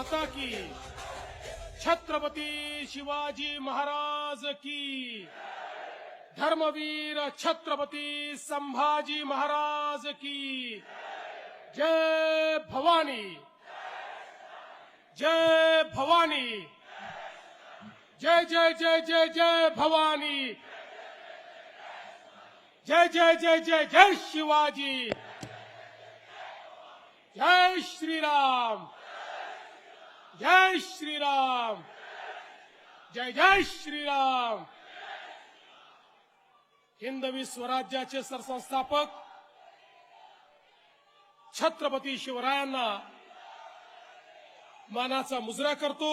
माता की। छत्रपती शिवाजी महाराज की। धर्मवीर छत्रपती संभाजी महाराज की। जय भवानी। जय भवानी। जय जय जय जय जय भवानी। जय जय जय जय जय शिवाजी। जय श्रीराम। जय श्रीराम। जय जय श्रीराम। हिंदवी स्वराज्याचे सरसंस्थापक छत्रपती शिवरायांना मानाचा मुजरा करतो.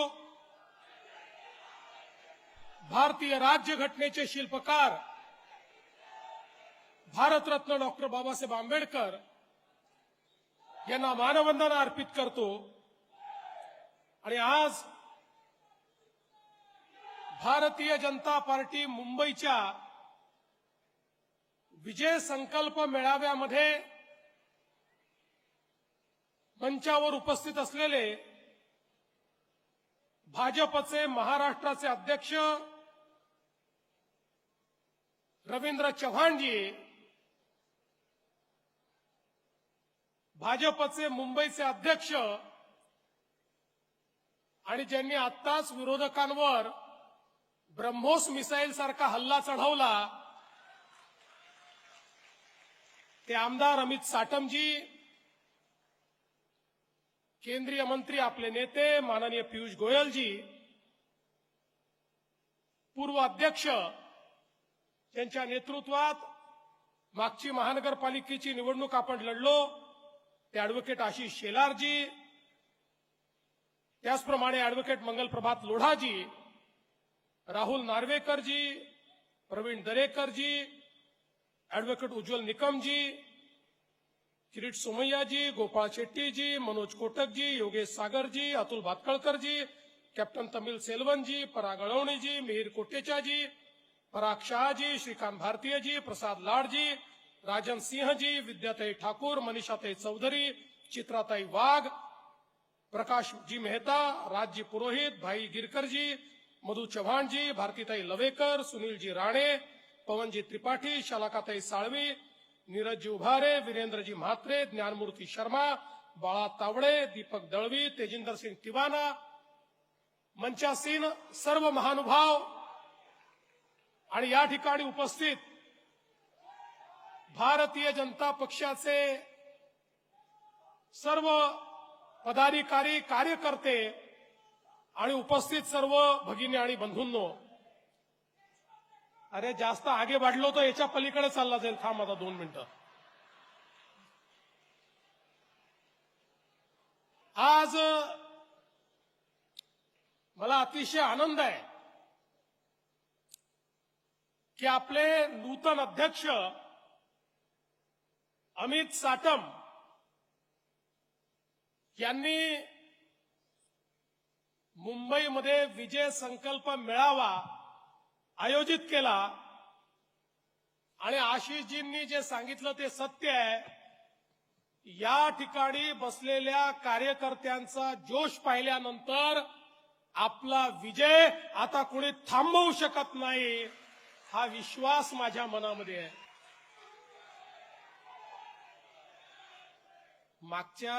भारतीय राज्यघटनेचे शिल्पकार भारतरत्न डॉक्टर बाबासाहेब आंबेडकर यांना मानवंदना अर्पित करतो. आणि आज भारतीय जनता पार्टी मुंबईच्या विजय संकल्प मेळाव्यामध्ये मंचावर उपस्थित असलेले भाजपचे महाराष्ट्राचे अध्यक्ष रवींद्र चव्हाणजी भाजपचे मुंबईचे अध्यक्ष आणि ज्यांनी आत्ताच विरोधकांवर ब्रह्मोस मिसाईल सारखा हल्ला चढवला ते आमदार अमित साटमजी केंद्रीय मंत्री आपले नेते माननीय पियुष गोयलजी पूर्व अध्यक्ष यांच्या नेतृत्वात मागची महानगरपालिकेची निवडणूक आपण लढलो ते अॅडव्होकेट आशिष शेलारजी त्याचप्रमाणे advocate Mangalprabhat Lodhaji Rahul Narwekarji Pravin Darekarji advocate Ujjwal Nikamji Kirit Somaiyaji Gopal Shettyji Manoj Kotakji Yogesh Sagarji Atul Bhatkhalkarji captain Tamil Selvanji Parag Alavaniji Mihir Kotechaji Parag Shahaji Shrikant Bharatiyaji Prasad Ladji Rajan Sinhji Vidyatai Thakur Manishatai Chaudhari Chitratai Wagh Prakashji Mehta Rajji Purohit Bhai Girkarji Madhu चव्हाणजी भारतीताई लवेकर सुनीलजी राणे पवनजी त्रिपाठी शालाकाताई साळवी नीरजजी उभारे वीरेंद्रजी म्हात्रे ज्ञानमूर्ती शर्मा बाळा तावडे दीपक दळवी तेजिंदर सिंग तिवाना मंचासीन सर्व महानुभाव. आणि या ठिकाणी उपस्थित भारतीय जनता पक्षाचे सर्व पदाधिकारी कार्यकर्ते आणि उपस्थित सर्व भगिनी आणि बंधूंनो अरे जास्त आगे वाढलो तर याच्या पलीकडे चालला जाईल. थांब आता दोन मिनिटं. आज मला अतिशय आनंद आहे की आपले नूतन अध्यक्ष अमित साटम यांनी मुंबईमध्ये विजय संकल्प मेळावा आयोजित केला. आणि आशिषजींनी जे सांगितलं ते सत्य आहे. या ठिकाणी बसलेल्या कार्यकर्त्यांचा जोश पाहिल्यानंतर आपला विजय आता कोणी थांबवू शकत नाही हा विश्वास माझ्या मनामध्ये आहे. मागच्या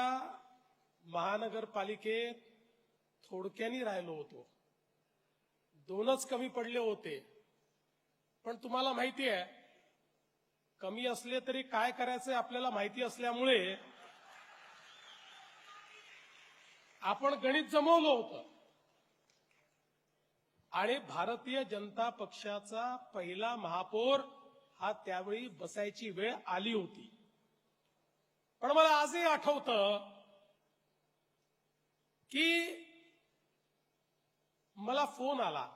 महानगरपालिकेत थोडक्यानी राहिलो होतो. दोनच कमी पडले होते. पण तुम्हाला माहिती आहे कमी असले तरी काय करायचं आपल्याला माहिती असल्यामुळे आपण गणित जमवलं होतं. आणि भारतीय जनता पक्षाचा पहिला महापौर हा त्यावेळी बसायची वेळ आली होती. पण मला आजही आठवतं की मला फोन आला.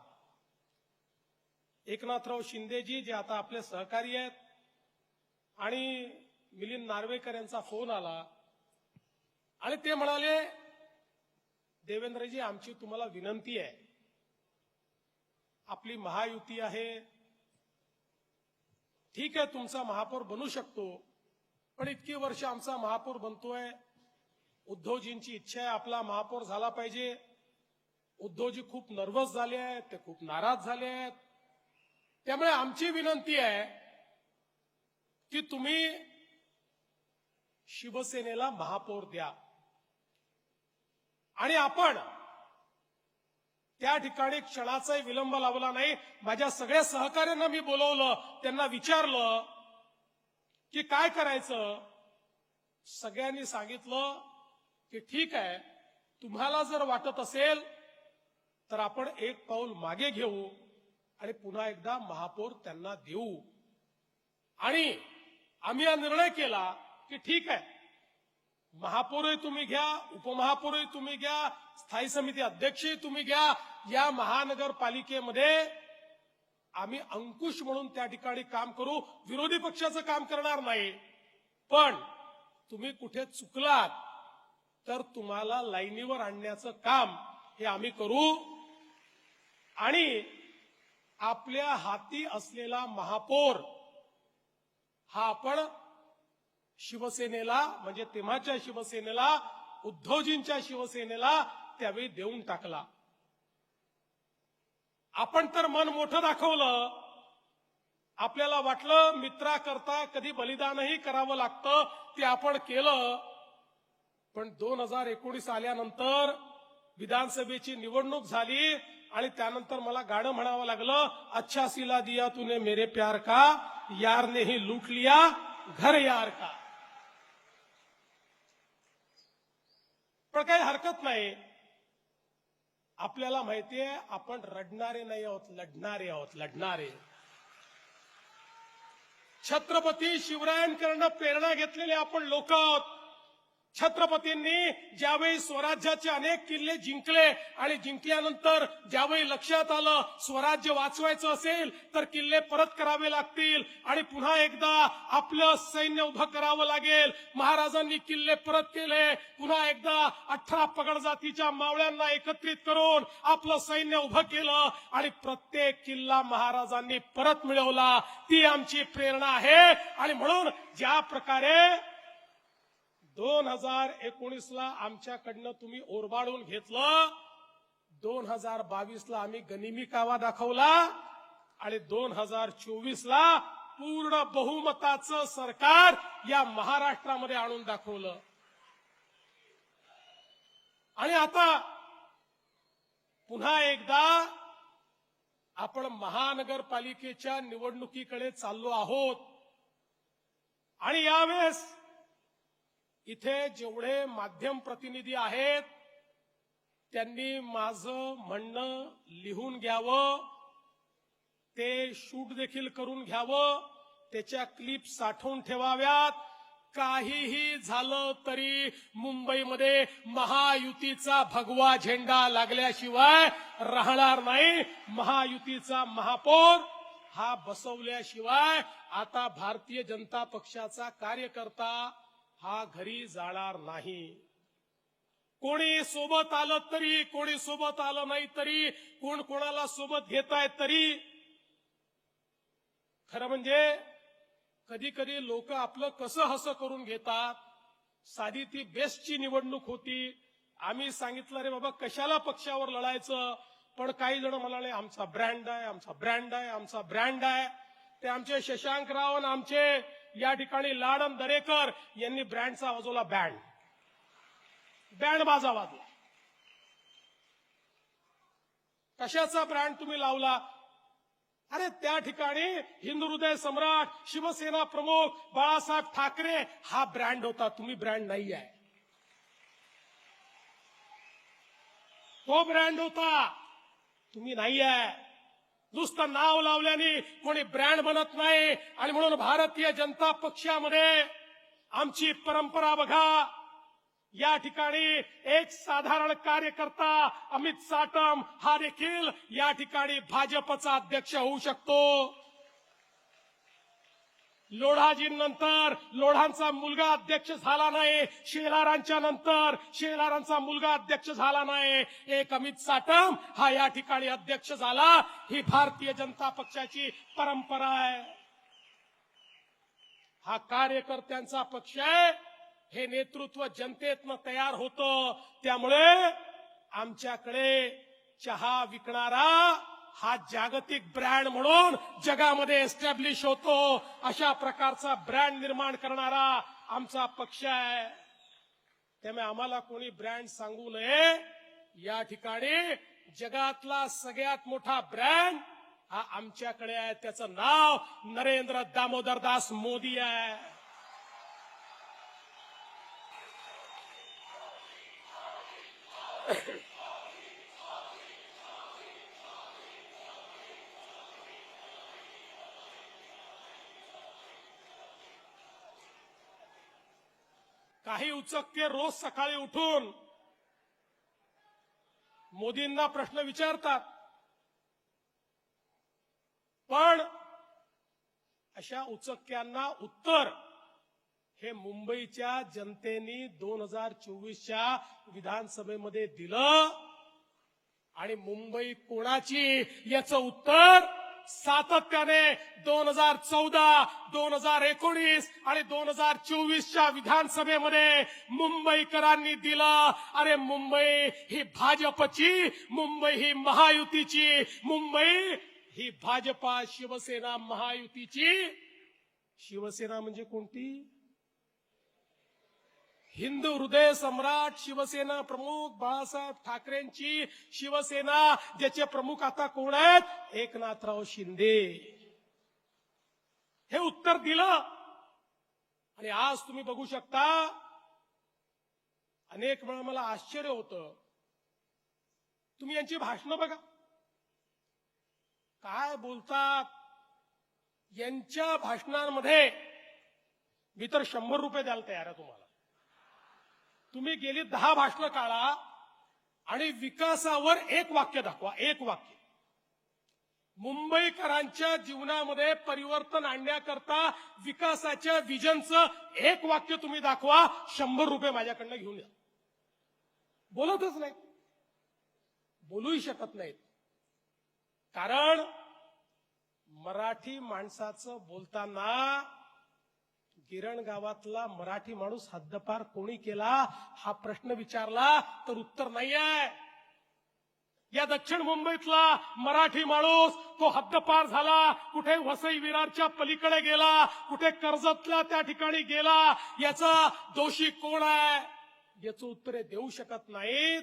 एकनाथराव शिंदेजी जे आता आपले सहकारी आहेत आणि मिलिंद नार्वेकर यांचा फोन आला आणि ते म्हणाले देवेंद्रजी आमची तुम्हाला विनंती आहे. आपली महायुती आहे. ठीक आहे तुमचा महापौर बनू शकतो पण इतकी वर्ष आमचा महापौर बनतोय. उद्धवजींची इच्छा आहे आपला महापौर झाला पाहिजे. उद्धवजी खूप नर्वस झाले आहेत ते खूप नाराज झाले आहेत. त्यामुळे आमची विनंती आहे की तुम्ही शिवसेनेला महापौर द्या. आणि आपण त्या ठिकाणी क्षणाचाही विलंब लावला नाही. माझ्या सगळ्या सहकार्यांना मी बोलवलं त्यांना विचारलं की काय करायचं? सगळ्यांनी सांगितलं की ठीक आहे तुम्हाला जर वाटत असेल तर आपण एक पाऊल मागे घेऊ आणि पुन्हा एकदा महापौर त्यांना देऊ. आणि आम्ही हा निर्णय केला की ठीक आहे महापौरही तुम्ही घ्या उपमहापौरही तुम्ही घ्या स्थायी समिती अध्यक्षही तुम्ही घ्या या महानगरपालिकेमध्ये आम्ही अंकुश म्हणून त्या ठिकाणी काम करू. विरोधी पक्षाचं काम करणार नाही पण तुम्ही कुठे चुकलात तर तुम्हाला लाईनीवर आणण्याचं काम हे आम्ही करू. आणि आपल्या हाती असलेला महापौर हा आपण शिवसेनेला म्हणजे तेव्हाच्या शिवसेनेला उद्धवजींच्या शिवसेनेला त्यावेळी देऊन टाकला. आपण तर मन मोठं दाखवलं. आपल्याला वाटलं मित्राकरता कधी बलिदानही करावं लागतं ते आपण केलं. पण दोन हजार एकोणीस आल्यानंतर विधानसभेची निवडणूक झाली आणि त्यानंतर मला गाणं म्हणावं लागलं अच्छा सिला दिया तूने मेरे प्यार का? यार ने ही लूट लिया घर यार का? पण काही हरकत नाही. आपल्याला माहितीये आपण रडणारे नाही आहोत लढणारे आहोत लढणारे. छत्रपती शिवरायांकडनं प्रेरणा घेतलेले आपण लोक आहोत. छत्रपतींनी ज्यावेळी स्वराज्याचे अनेक किल्ले जिंकले आणि जिंकल्यानंतर ज्यावेळी लक्षात आलं स्वराज्य वाचवायचं असेल तर किल्ले परत करावे लागतील आणि पुन्हा एकदा आपलं सैन्य उभं करावं लागेल. महाराजांनी किल्ले परत केले. पुन्हा एकदा अठरा पगड जातीच्या मावळ्यांना एकत्रित करून आपलं सैन्य उभं केलं आणि प्रत्येक किल्ला महाराजांनी परत मिळवला. ती आमची प्रेरणा आहे. आणि म्हणून ज्या प्रकारे दोन हजार एकोणीसला आमच्याकडनं तुम्ही ओरबाडून घेतलं. दोन हजार बावीसला आम्ही गनिमी कावा दाखवला. आणि दोन हजार चोवीस ला पूर्ण बहुमताचं सरकार या महाराष्ट्रामध्ये आणून दाखवलं. आणि आता पुन्हा एकदा आपण महानगरपालिकेच्या निवडणुकीकडे चाललो आहोत. आणि यावेळेस इथे जेवढे माध्यम प्रतिनिधी आहेत त्यांनी माझं म्हणणं लिहून घ्यावं ते शूट देखील करून घ्यावं त्याच्या क्लिप साठवून ठेवाव्यात. काहीही झालं तरी मुंबईमध्ये महायुतीचा भगवा झेंडा लागल्याशिवाय राहणार नाही. महायुतीचा महापौर हा बसवल्याशिवाय आता भारतीय जनता पक्षाचा कार्यकर्ता हा घरी जाणार नाही. कोणी सोबत आलं तरी कोणी सोबत आलं नाही तरी कोण कोणाला सोबत घेताय तरी. खरं म्हणजे कधी कधी लोक आपलं कसं हसं करून घेतात साधी ती बेस्टची निवडणूक होती. आम्ही सांगितलं रे बाबा कशाला पक्षावर लढायचं? पण काही जण म्हणाले आमचा ब्रँड आहे आमचा ब्रँड आहे आमचा ब्रँड आहे. ते आमचे शशांक रावण आमचे या ठिकाणी लाडम दरेकर यांनी ब्रँडचा वाजवला बँड. बँड बाजा वाजला कशाचा ब्रँड तुम्ही लावला? अरे त्या ठिकाणी हिंदू हृदय सम्राट शिवसेना प्रमुख बाळासाहेब ठाकरे हा ब्रँड होता. तुम्ही ब्रँड नाही आहे तो ब्रँड होता. तुम्ही नाही आहे नुसतं नाव लावल्याने कोणी ब्रँड बनत नाही. आणि म्हणून भारतीय जनता पक्षामध्ये आमची परंपरा बघा. या ठिकाणी एक साधारण कार्यकर्ता अमित साटम हा देखील या ठिकाणी भाजपचा अध्यक्ष होऊ शकतो. लोढाजींनंतर लोढांचा मुलगा अध्यक्ष झाला नाही शेलारांच्या नंतर शेलारांचा मुलगा अध्यक्ष झाला नाही. एक अमित साटम हा या ठिकाणी अध्यक्ष झाला. ही भारतीय जनता पक्षाची परंपरा आहे. हा कार्यकर्त्यांचा पक्ष आहे. हे नेतृत्व जनतेतनं तयार होतं. त्यामुळे आमच्याकडे चहा विकणारा हा जागतिक ब्रँड म्हणून जगामध्ये एस्टॅब्लिश होतो. अशा प्रकारचा ब्रँड निर्माण करणारा आमचा पक्ष आहे. त्यामुळे आम्हाला कोणी ब्रँड सांगू नये. या ठिकाणी जगातला सगळ्यात मोठा ब्रँड हा आमच्याकडे आहे. त्याचं नाव नरेंद्र दामोदरदास मोदी आहे. काही उचकते रोज सकाळी उठून मोदींना प्रश्न विचारतात. पण अशा उचक्यांना उत्तर हे मुंबईच्या जनतेनी दोन हजार चोवीसच्या विधानसभेमध्ये दिलं आणि मुंबई कोणाची याचं उत्तर? सातत्याने दोन हजार चौदा दोन हजार एकोणीस आणि दोन हजार चोवीसच्या विधानसभेमध्ये मुंबईकरांनी दिलं. अरे मुंबई ही भाजपची मुंबई ही महायुतीची मुंबई ही भाजपा शिवसेना महायुतीची. शिवसेना म्हणजे कोणती? हिंदू हृदय सम्राट शिवसेना प्रमुख बाळासाहेब ठाकरेंची शिवसेना ज्याचे प्रमुख आता कोण आहेत? एकनाथराव शिंदे. हे उत्तर दिलं. आणि आज तुम्ही बघू शकता अनेक वेळा मला आश्चर्य होतं. तुम्ही यांची भाषणं बघा. काय बोलतात यांच्या भाषणांमध्ये मी तर शंभर रुपये द्यायला तयार आहे तुम्हाला. तुम्ही गेली दहा भाषणं काढा आणि विकासावर एक वाक्य दाखवा एक वाक्य. मुंबईकरांच्या जीवनामध्ये परिवर्तन आणण्याकरता विकासाच्या विजनचं एक वाक्य तुम्ही दाखवा शंभर रुपये माझ्याकडनं घेऊन या. बोलतच नाही बोलूही शकत नाहीत. कारण मराठी माणसाचं बोलताना किरण गावातला मराठी माणूस हद्दपार कोणी केला? हा प्रश्न विचारला तर उत्तर नाही आहे या दक्षिण मुंबईतला मराठी माणूस तो हद्दपार झाला. कुठे वसई विरारच्या पलीकडे गेला? कुठे कर्जतला त्या ठिकाणी गेला? याचा दोषी कोण आहे? याचं उत्तरे देऊ शकत नाहीत.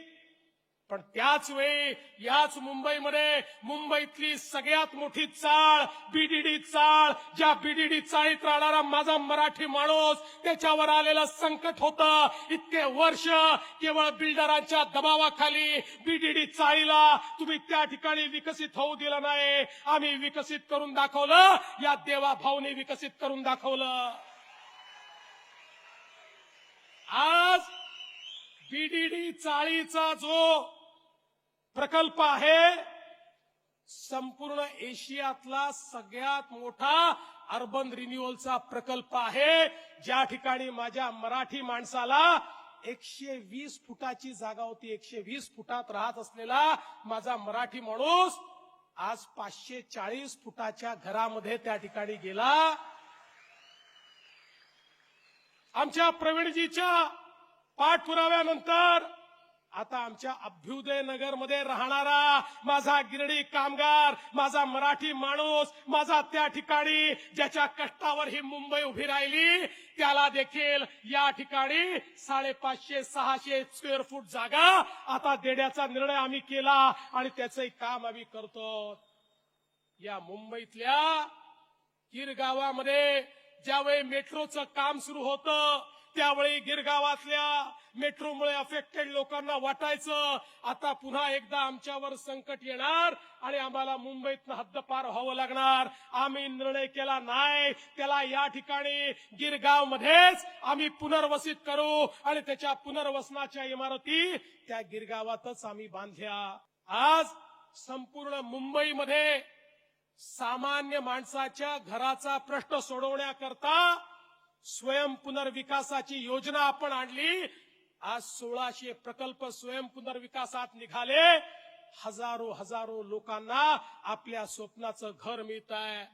पण त्याच वेळी याच मुंबईमध्ये मुंबईतली सगळ्यात मोठी चाळ बीडीडी चाळ ज्या बीडीडी चाळीत राहणारा माझा मराठी माणूस त्याच्यावर आलेलं संकट होतं. इतके वर्ष केवळ बिल्डरांच्या दबावाखाली बीडीडी चाळीला तुम्ही त्या ठिकाणी विकसित होऊ दिलं नाही. आम्ही विकसित करून दाखवलं या देवा भाऊने विकसित करून दाखवलं. आज बीडीडी चाळीचा जो प्रकल्प आहे. संपूर्ण एशियातला सगळ्यात मोठा अर्बन रिन्युअलचा प्रकल्प आहे. ज्या ठिकाणी माझ्या मराठी माणसाला एकशे वीस फुटाची जागा होती. एकशे वीस फुटात राहत असलेला माझा मराठी माणूस आज पाचशे चाळीस फुटाच्या घरामध्ये त्या ठिकाणी गेला. आमच्या प्रवीणजीच्या पाठपुराव्यानंतर आता आमच्या अभ्युदय नगरमध्ये राहणारा माझा गिरडी कामगार माझा मराठी माणूस माझा त्या ठिकाणी ज्याच्या कष्टावर ही मुंबई उभी राहिली त्याला देखील या ठिकाणी साडेपाचशे सहाशे स्क्वेअर फूट जागा आता देण्याचा निर्णय आम्ही केला आणि त्याचंही काम आम्ही करतो. या मुंबईतल्या गिरगावामध्ये ज्यावेळी मेट्रोचं काम सुरू होतं त्यावेळी गिरगावातल्या मेट्रोमुळे अफेक्टेड लोकांना वाटायचं. आता पुन्हा एकदा आमच्यावर संकट येणार आणि आम्हाला मुंबईतनं हद्दपार व्हावं लागणार. आम्ही निर्णय केला नाही. त्याला या ठिकाणी गिरगाव मध्येच आम्ही पुनर्वसित करू आणि त्याच्या पुनर्वसनाच्या इमारती त्या गिरगावातच आम्ही बांधल्या. आज संपूर्ण मुंबईमध्ये सामान्य माणसाच्या घराचा प्रश्न सोडवण्याकरता स्वयं पुनर्विकासाची योजना आपण आणली. आज सोळाशे प्रकल्प स्वयं पुनर्विकासात निघाले. हजारो हजारो लोकांना आपल्या स्वप्नाचं घर मिळत आहे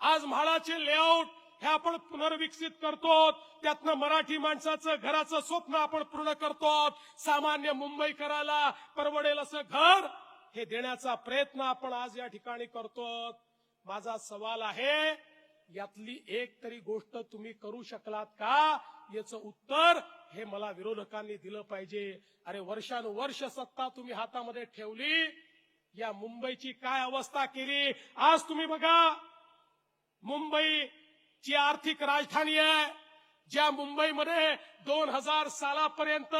आज म्हाडाचे लेआउट हे आपण पुनर्विकसित करतो त्यातनं मराठी माणसाचं घराचं स्वप्न आपण पूर्ण करतो सामान्य मुंबईकराला परवडेल असं घर हे देण्याचा प्रयत्न आपण आज या ठिकाणी करतो माझा सवाल आहे यातली एक तरी गोष्ट तुम्ही करू शकलात का? याचं उत्तर हे मला विरोधकांनी दिलं पाहिजे. अरे वर्षानुवर्ष सत्ता तुम्ही हातामध्ये ठेवली. या मुंबईची काय अवस्था केली? आज तुम्ही बघा मुंबई ची आर्थिक राजधानी आहे. ज्या मुंबईमध्ये दोन हजार सालापर्यंत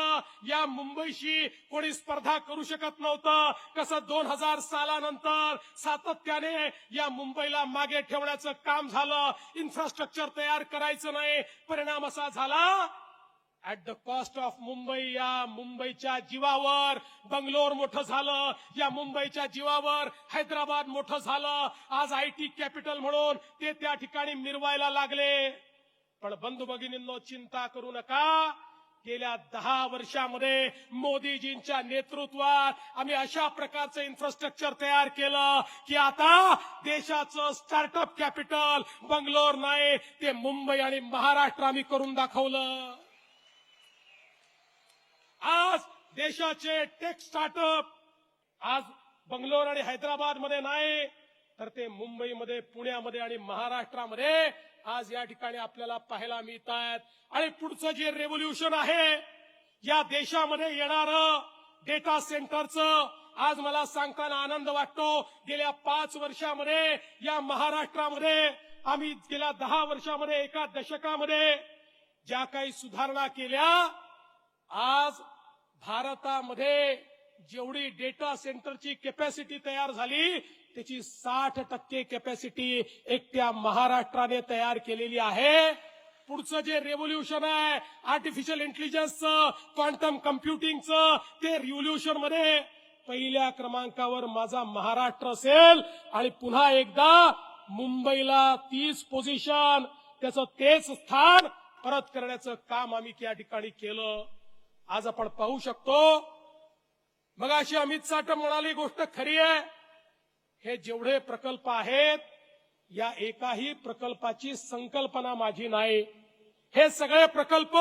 या मुंबईशी कोणी स्पर्धा करू शकत नव्हतं कसं दोन हजार सालानंतर सातत्याने या मुंबईला मागे ठेवण्याचं काम झालं इन्फ्रास्ट्रक्चर तयार करायचं नाही परिणाम असा झाला? At the cost of Mumbai या मुंबईच्या जीवावर बंगलोर मोठं झालं या मुंबईच्या जीवावर हैदराबाद मोठं झालं. आज आय टी कॅपिटल म्हणून ते त्या ठिकाणी मिरवायला लागले. पण बंधू भगिनींनो चिंता करू नका. गेल्या दहा वर्षामध्ये मोदीजींच्या नेतृत्वात आम्ही अशा प्रकारचं इन्फ्रास्ट्रक्चर तयार केलं की आता देशाचं स्टार्टअप कॅपिटल बंगलोर नाही ते मुंबई आणि महाराष्ट्र आम्ही करून दाखवलं. आज देशाचे टेक स्टार्टअप आज बंगलोर आणि हैदराबादमध्ये नाही तर ते मुंबईमध्ये पुण्यामध्ये आणि महाराष्ट्रामध्ये आज या ठिकाणी आपल्याला पाहायला मिळत आहेत आणि पुढचं जे रेव्होल्युशन आहे या देशामध्ये येणारं डेटा सेंटरचं आज मला सांगताना आनंद वाटतो. गेल्या पाच वर्षामध्ये या महाराष्ट्रामध्ये आम्ही गेल्या दहा वर्षामध्ये एका दशकामध्ये ज्या काही सुधारणा केल्या आज भारतामध्ये जेवढी डेटा सेंटरची कॅपॅसिटी तयार झाली त्याची साठ टक्के कॅपॅसिटी एकट्या महाराष्ट्राने तयार केलेली आहे. पुढचं जे रेव्होल्युशन आहे आर्टिफिशियल इंटेलिजन्सचं क्वांटम कम्प्युटिंगचं ते रिव्होल्युशनमध्ये पहिल्या क्रमांकावर माझा महाराष्ट्र असेल. आणि पुन्हा एकदा मुंबईला तीच पोझिशन त्याचं तेच स्थान परत करण्याचं काम आम्ही त्या ठिकाणी केलं. आज आपण पाहू शकतो मग अशी अमित साठे म्हणाली गोष्ट खरी आहे. हे जेवढे प्रकल्प आहेत या एकाही प्रकल्पाची संकल्पना माझी नाही. हे सगळे प्रकल्प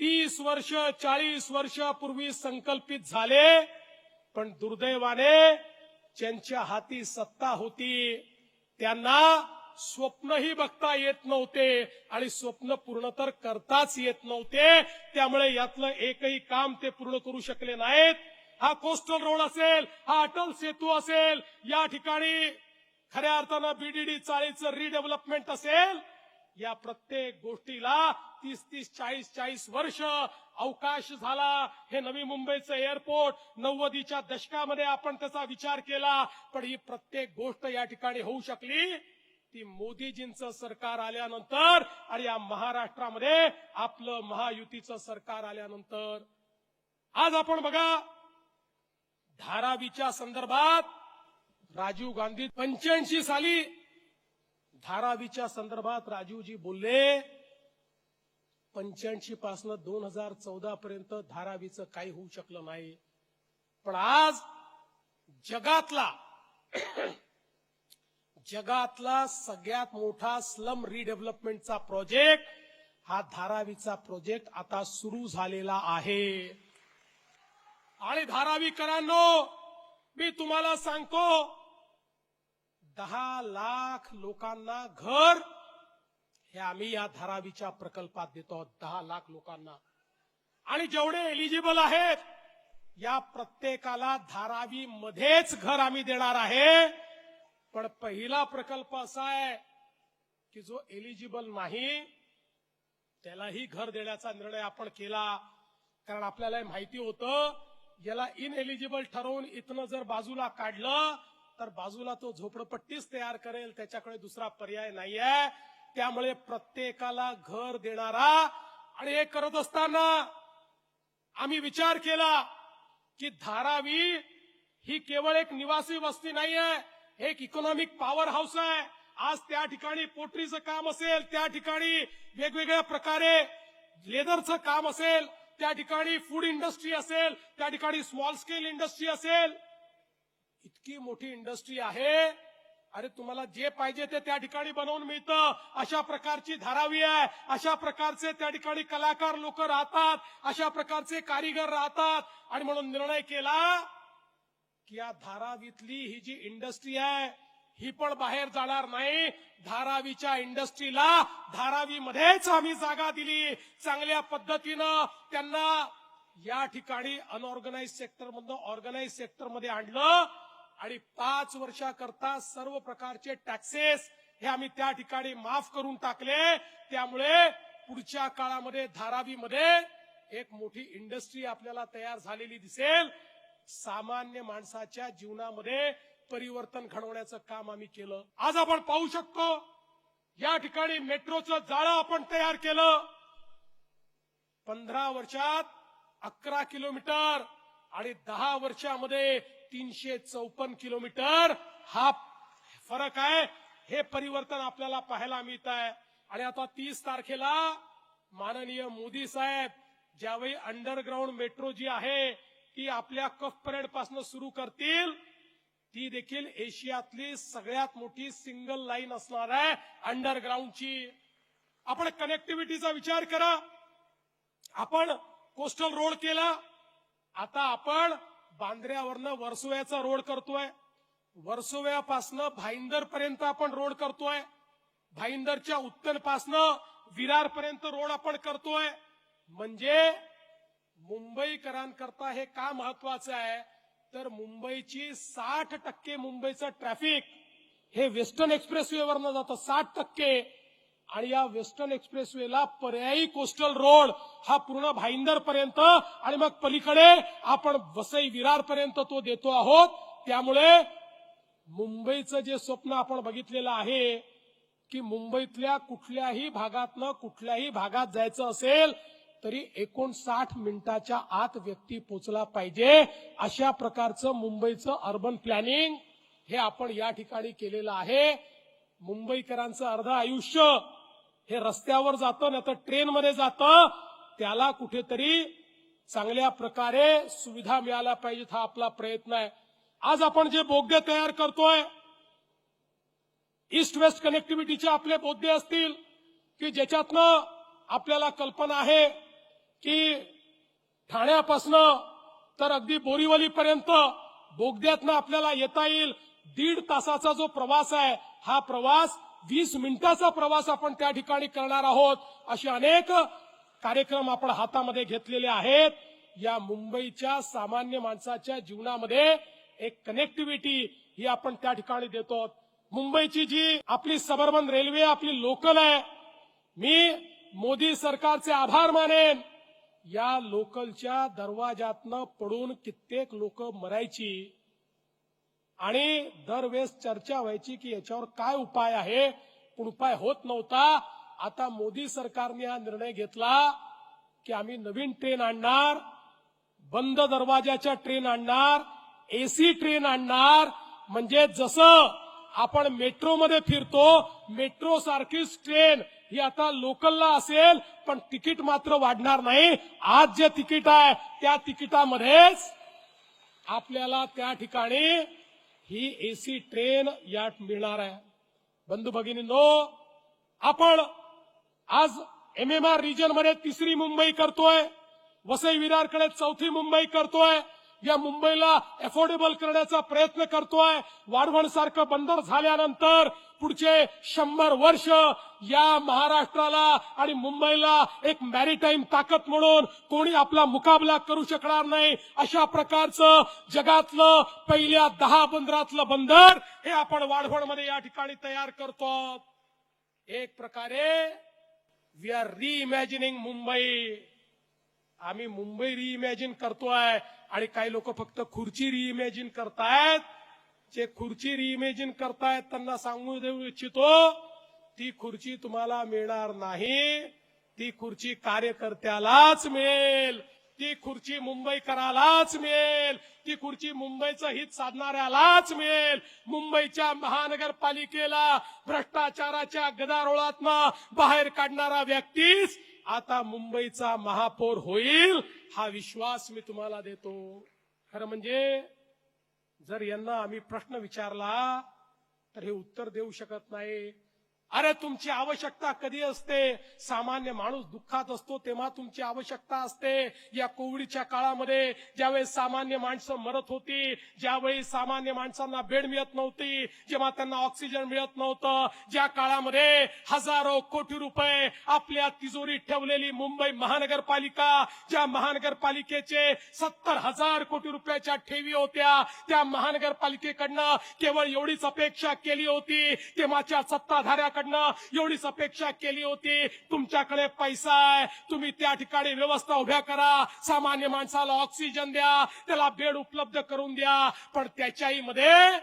तीस वर्ष चाळीस वर्षापूर्वी संकल्पित झाले पण दुर्दैवाने ज्यांच्या हाती सत्ता होती त्यांना स्वप्नही बघता येत नव्हते आणि स्वप्न पूर्ण तर करताच येत नव्हते. त्यामुळे यातलं एकही काम ते पूर्ण करू शकले नाहीत. हा कोस्टल रोड असेल हा अटल सेतू असेल या ठिकाणी खऱ्या अर्थानं बीडीडी चाळीचं रिडेव्हलपमेंट असेल या प्रत्येक गोष्टीला तीस तीस चाळीस चाळीस वर्ष अवकाश झाला. हे नवी मुंबईचं एअरपोर्ट नव्वदीच्या दशकामध्ये आपण त्याचा विचार केला पण ही प्रत्येक गोष्ट या ठिकाणी होऊ शकली. ती मोदीजींचं सरकार आल्यानंतर आणि या महाराष्ट्रामध्ये आपलं महायुतीचं सरकार आल्यानंतर. आज आपण बघा धारावीच्या संदर्भात राजीव गांधी पंच्याऐंशी साली धारावीच्या संदर्भात राजीवजी बोलले पंच्याऐंशी पासून दोन हजार चौदा पर्यंत धारावीचं काही होऊ शकलं नाही. पण आज जगातला जगातला सगळ्यात मोठा स्लम रिडेव्हलपमेंटचा प्रोजेक्ट हा धारावीचा प्रोजेक्ट आता सुरू झालेला आहे. आणि धारावीकरांनो मी तुम्हाला सांगतो दहा लाख लोकांना घर हे आम्ही या धारावीच्या प्रकल्पात देतो. दहा लाख लोकांना. आणि जेवढे एलिजिबल आहेत या प्रत्येकाला धारावी मध्येच घर आम्ही देणार आहे. पण पहिला प्रकल्प असा आहे की जो एलिजिबल नाही त्यालाही घर देण्याचा निर्णय आपण केला. कारण आपल्याला माहिती होतं याला इनएलिजिबल ठरवून इथनं जर बाजूला काढलं तर बाजूला तो झोपडपट्टीच तयार करेल. त्याच्याकडे दुसरा पर्याय नाहीये. त्यामुळे प्रत्येकाला घर देणारा आणि हे करत असताना आम्ही विचार केला की धारावी ही केवळ एक निवासी वस्ती नाहीये एक इकॉनॉमिक पॉवर हाऊस आहे. आज त्या ठिकाणी पोटरीचं काम असेल त्या ठिकाणी वेगवेगळ्या प्रकारे लेदरचं काम असेल त्या ठिकाणी फूड इंडस्ट्री असेल त्या ठिकाणी स्मॉल स्केल इंडस्ट्री असेल इतकी मोठी इंडस्ट्री आहे. अरे तुम्हाला जे पाहिजे ते त्या ठिकाणी बनवून मिळतं. अशा प्रकारची धारावी आहे. अशा प्रकारचे त्या ठिकाणी कलाकार लोक राहतात. अशा प्रकारचे कारीगर राहतात. आणि म्हणून निर्णय केला की या धारावीतली ही जी इंडस्ट्री आहे ही पण बाहेर जाणार नाही. धारावीच्या इंडस्ट्रीला धारावीमध्येच आम्ही जागा दिली. चांगल्या पद्धतीनं त्यांना या ठिकाणी अनऑर्गनाइज सेक्टर मधनं ऑर्गनाइज सेक्टरमध्ये आणलं. आणि पाच वर्षाकरता सर्व प्रकारचे टॅक्सेस हे आम्ही त्या ठिकाणी माफ करून टाकले. त्यामुळे पुढच्या काळामध्ये धारावीमध्ये एक मोठी इंडस्ट्री आपल्याला तयार झालेली दिसेल. सामान्य माणसाच्या जीवनामध्ये परिवर्तन घडवण्याचं काम आम्ही केलं. आज आपण पाहू शकतो या ठिकाणी मेट्रोचं जाळं आपण तयार केलं. पंधरा वर्षात अकरा किलोमीटर आणि दहा वर्षामध्ये तीनशे चौपन्न किलोमीटर. हा फरक आहे. हे परिवर्तन आपल्याला पाहायला मिळत आहे. आणि आता तीस तारखेला माननीय मोदी साहेब ज्यावेळी अंडरग्राऊंड मेट्रो जी आहे ती आपल्या कफ परेडपासून सुरू करतील ती देखील एशियातली सगळ्यात मोठी सिंगल लाईन असणार आहे अंडरग्राऊंडची आपण कनेक्टिव्हिटीचा विचार करा. आपण कोस्टल रोड केला. आता आपण बांद्र्यावरनं वर्सोव्याचा रोड करतोय. वर्सोव्यापासनं भाईंदर पर्यंत आपण रोड करतोय. भाईंदरच्या उत्तरपासनं विरार पर्यंत रोड आपण करतोय. म्हणजे मुंबईकरांकरता हे का महत्वाचं आहे? तर मुंबईची साठ टक्के मुंबईचं ट्रॅफिक हे वेस्टर्न एक्सप्रेसवेवरनं जातं. साठ टक्के. आणि या वेस्टर्न एक्सप्रेसवेला पर्यायी कोस्टल रोड हा पूर्ण भाईंदर पर्यंत आणि मग पलीकडे आपण वसई विरार पर्यंत तो देतो आहोत. त्यामुळे मुंबईचं जे स्वप्न आपण बघितलेलं आहे की मुंबईतल्या कुठल्याही भागातनं कुठल्याही भागात जायचं असेल तरी एकोणसाठ मिनिटाच्या आत व्यक्ती पोचला पाहिजे. अशा प्रकारचं मुंबईचं अर्बन प्लॅनिंग हे आपण या ठिकाणी केलेलं आहे. मुंबईकरांचं अर्ध आयुष्य हे रस्त्यावर जातं नाही तर ट्रेनमध्ये जातं. त्याला कुठेतरी चांगल्या प्रकारे सुविधा मिळाल्या पाहिजेत हा आपला प्रयत्न आहे. आज आपण जे बोगदे तयार करतोय ईस्ट वेस्ट कनेक्टिव्हिटीचे आपले बोगदे असतील की ज्याच्यातनं आपल्याला कल्पना आहे की ठाण्यापासनं तर अगदी बोरीवलीपर्यंत बोगद्यातनं आपल्याला येता येईल. दीड तासाचा जो प्रवास आहे हा प्रवास वीस मिनिटाचा प्रवास आपण त्या ठिकाणी करणार आहोत. असे अनेक कार्यक्रम आपण हातामध्ये घेतलेले आहेत. या मुंबईच्या सामान्य माणसाच्या जीवनामध्ये एक कनेक्टिव्हिटी ही आपण त्या ठिकाणी देतो. मुंबईची जी आपली सबर्बन रेल्वे आपली लोकल आहे मी मोदी सरकारचे आभार मानेन. या लोकलच्या दरवाजातनं पडून कित्येक लोक मरायची आणि दरवेळेस चर्चा व्हायची की याच्यावर काय उपाय आहे? पण उपाय होत नव्हता. आता मोदी सरकारने हा निर्णय घेतला की आम्ही नवीन ट्रेन आणणार बंद दरवाजाच्या ट्रेन आणणार एसी ट्रेन आणणार. म्हणजे जसं आपण मेट्रोमध्ये फिरतो मेट्रो सारखीच ट्रेन ही आता लोकलला असेल पण तिकीट मात्र वाढणार नाही. आज जे तिकीट आहे त्या तिकिटामध्येच आपल्याला त्या ठिकाणी ही एसी ट्रेन या मिळणार आहे. बंधू भगिनींनो आपण आज एम एम आर रिजनमध्ये तिसरी मुंबई करतोय. वसई विरारकडे चौथी मुंबई करतोय. या मुंबईला अफोर्डेबल करण्याचा प्रयत्न करतोय. वाढवण सारखं बंदर झाल्यानंतर पुढचे शंभर वर्ष या महाराष्ट्राला आणि मुंबईला एक मॅरीटाईम ताकद म्हणून कोणी आपला मुकाबला करू शकणार नाही. अशा प्रकारचं जगातलं पहिल्या दहा बंदरातलं बंदर हे आपण वाढवणमध्ये या ठिकाणी तयार करतो. एक प्रकारे वी आर रिइमॅजिनिंग मुंबई. आम्ही मुंबई रिइमॅजिन करतोय. आणि काही लोक फक्त खुर्ची रिइमॅजिन करतायत. जे खुर्ची रिइमॅजिन करतायत त्यांना सांगू देऊ इच्छितो ती खुर्ची तुम्हाला मिळणार नाही. ती खुर्ची कार्यकर्त्यालाच मिळेल. ती खुर्ची मुंबईकरालाच मिळेल. ती खुर्ची मुंबईचं हित साधणाऱ्यालाच मिळेल. मुंबईच्या महानगरपालिकेला भ्रष्टाचाराच्या गदारोळातनं बाहेर काढणारा व्यक्तीच आता मुंबईचा महापौर होईल हा विश्वास मी तुम्हाला देतो. खरं म्हणजे जर यांना आम्ही प्रश्न विचारला तर हे उत्तर देऊ शकत नाही. अरे तुमची आवश्यकता कधी असते? सामान्य माणूस दुःखात असतो तेव्हा तुमची आवश्यकता असते. या कोविडच्या काळामध्ये ज्यावेळेस सामान्य माणसं मरत होती ज्यावेळी सामान्य माणसांना बेड मिळत नव्हती जेव्हा त्यांना ऑक्सिजन मिळत नव्हतं ज्या काळामध्ये हजारो कोटी रुपये आपल्या तिजोरीत ठेवलेली मुंबई महानगरपालिका ज्या महानगरपालिकेचे सत्तर हजार कोटी रुपयाच्या ठेवी होत्या त्या महानगरपालिकेकडनं केवळ एवढीच अपेक्षा केली होती तेव्हाच्या सत्ताधाऱ्याकडे सत्ताधाऱ्याकडनं एवढीच अपेक्षा केली होती. तुमच्याकडे पैसा आहे. तुम्ही त्या ठिकाणी व्यवस्था उभ्या करा. सामान्य माणसाला ऑक्सिजन द्या. त्याला बेड उपलब्ध करून द्या. पण त्याच्याही मध्ये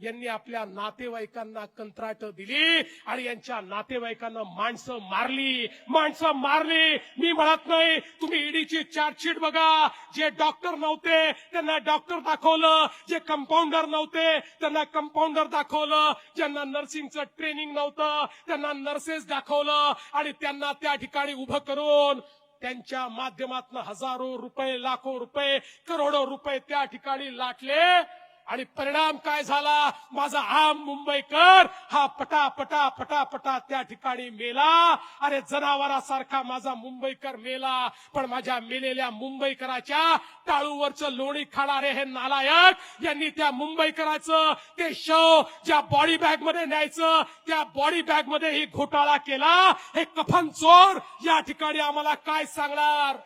यांनी आपल्या नातेवाईकांना कंत्राट दिली आणि यांच्या नातेवाईकांना माणसं मारली. माणसं मारली. मी म्हणत नाही तुम्ही ईडीची चार्जशीट बघा. जे डॉक्टर नव्हते त्यांना डॉक्टर दाखवलं. जे कंपाऊंडर नव्हते त्यांना कंपाऊंडर दाखवलं. ज्यांना नर्सिंगचं ट्रेनिंग नव्हतं त्यांना नर्सेस दाखवलं. आणि त्यांना त्या ठिकाणी उभं करून त्यांच्या माध्यमातून हजारो रुपये लाखो रुपये करोडो रुपये त्या ठिकाणी लाटले. आणि परिणाम काय झाला? माझा आम मुंबईकर हा पटा पटा पटा पटा त्या ठिकाणी मेला. अरे जनावरासारखा माझा मुंबईकर मेला. पण माझ्या मेलेल्या मुंबईकराच्या टाळूवरचं लोणी खाणारे हे नालायक यांनी त्या मुंबईकराचं ते शव ज्या बॉडी बॅगमध्ये न्यायचं त्या बॉडी बॅगमध्ये ही घोटाळा केला. हे कफन चोर या ठिकाणी आम्हाला काय सांगणार?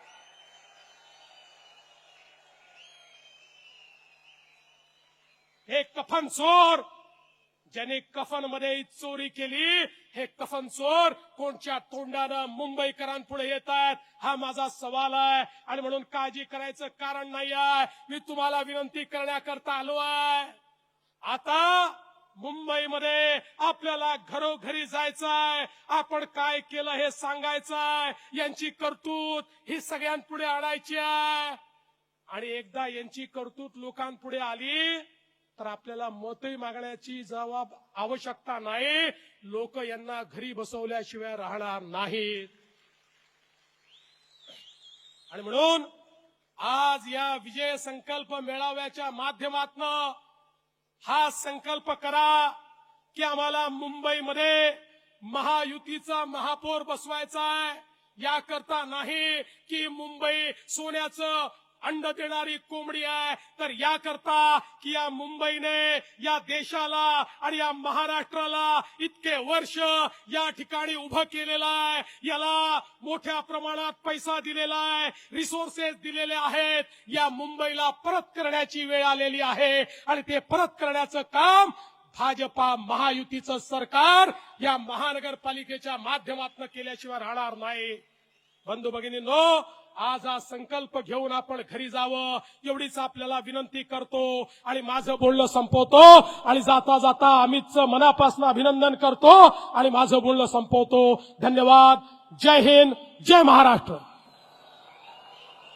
हे कफन चोर! ज्याने कफनमध्ये चोरी केली हे कफन चोर कोणच्या तोंडानं मुंबईकरांपुढे येत आहेत हा माझा सवाल आहे. आणि म्हणून काळजी करायचं कारण नाही आहे. मी तुम्हाला विनंती करण्याकरता आलो आहे. आता मुंबईमध्ये आपल्याला घरोघरी जायचंय आपण काय केलं हे सांगायचंय यांची कर्तूत ही सगळ्यांपुढे आणायची आहे. आणि एकदा यांची कर्तूत लोकांपुढे आली तर आपल्याला मतही मागण्याची जबाब आवश्यकता नाही. लोक यांना घरी बसवल्याशिवाय राहणार नाहीत. आणि म्हणून आज या विजय संकल्प मेळाव्याच्या माध्यमातनं हा संकल्प करा की आम्हाला मुंबईमध्ये महायुतीचा महापौर बसवायचा आहे याकरता नाही की मुंबई सोन्याचं अंड देणारी कोंबडी आहे. तर याकरता की या मुंबईने या देशाला आणि या महाराष्ट्राला इतके वर्ष या ठिकाणी उभं केलेलं आहे. याला मोठ्या प्रमाणात पैसा दिलेला आहे. रिसोर्सेस दिलेले आहेत. या मुंबईला परत करण्याची वेळ आलेली आहे. आणि ते परत करण्याचं काम भाजपा महायुतीचं सरकार या महानगरपालिकेच्या माध्यमातून केल्याशिवाय राहणार नाही. बंधू भगिनींनो आज हा संकल्प घेऊन आपण घरी जावं एवढीच आपल्याला विनंती करतो आणि माझं बोलणं संपवतो आणि जाता जाता अमितचं मनापासून अभिनंदन करतो आणि माझं बोलणं संपवतो. धन्यवाद. जय हिंद. जय महाराष्ट्र.